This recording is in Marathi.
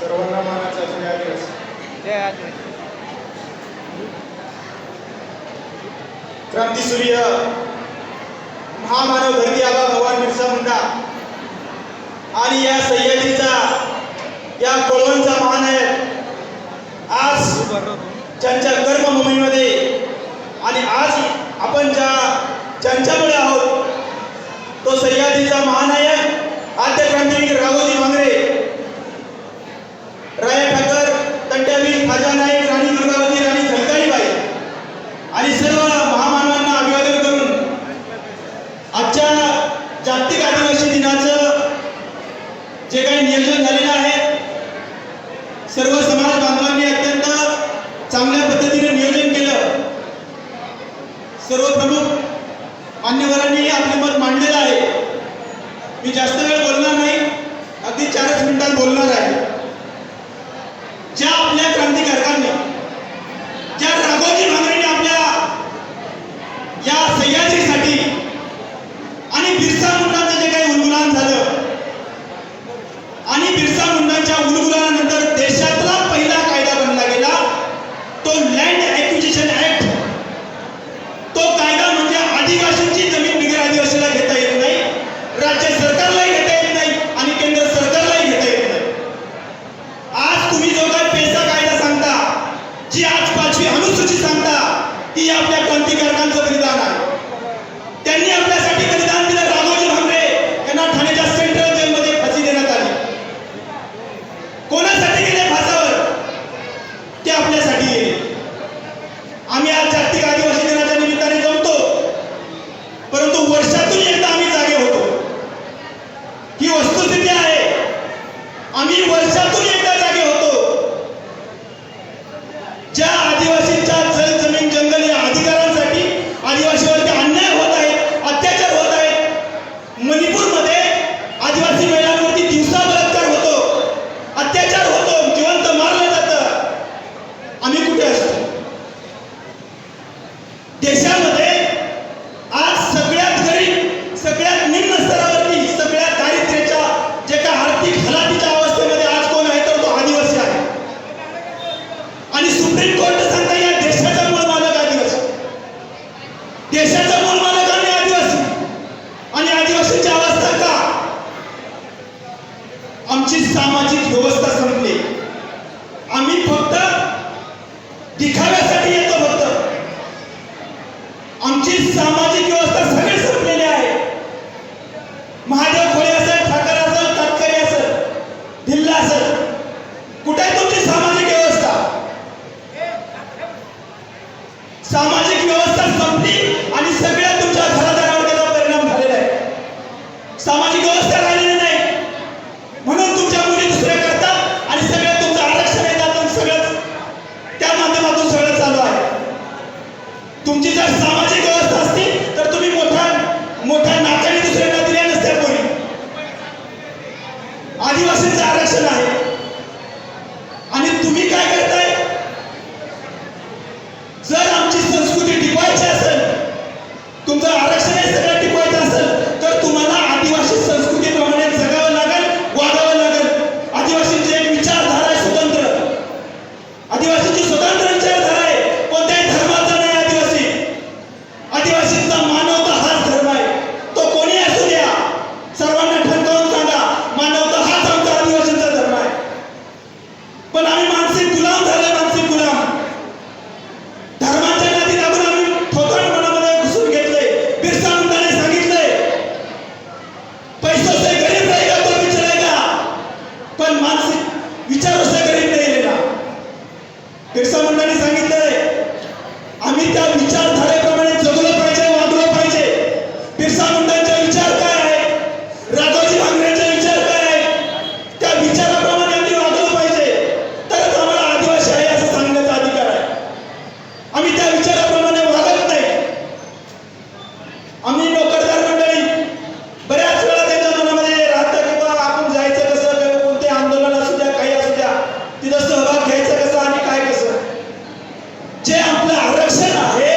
सर्वांना मानाचा जय आदिवास. जय आदिवास. क्रांती सूर्य महामानव धरती आबा भगवान बिरसा मुंडा. आणि या सह्याद्रीचा माझ्या नाईक राणी दुर्गावती राणी झलकाईबाई आणि सर्व महामानवांना अभिवादन करून आजच्या जागतिक आदिवासी दिनाचं जे काही नियोजन झालेलं आहे सर्व समाज बांधवांनी अत्यंत चांगल्या पद्धतीने तुम्ही जो काय पेसा कायदा सांगता जी आज पाचवी अनुसूची सांगता ती आपल्या क्रांतिकारकांचं बलिदान आहे. त्यांनी फक्त दिखाव्यासाठी येतो फक्त. आमची सामाजिक व्यवस्था बिरसा मुंडाने सांगितलंय आम्ही त्या विचारधारेप्रमाणे जे आपलं आरक्षण आहे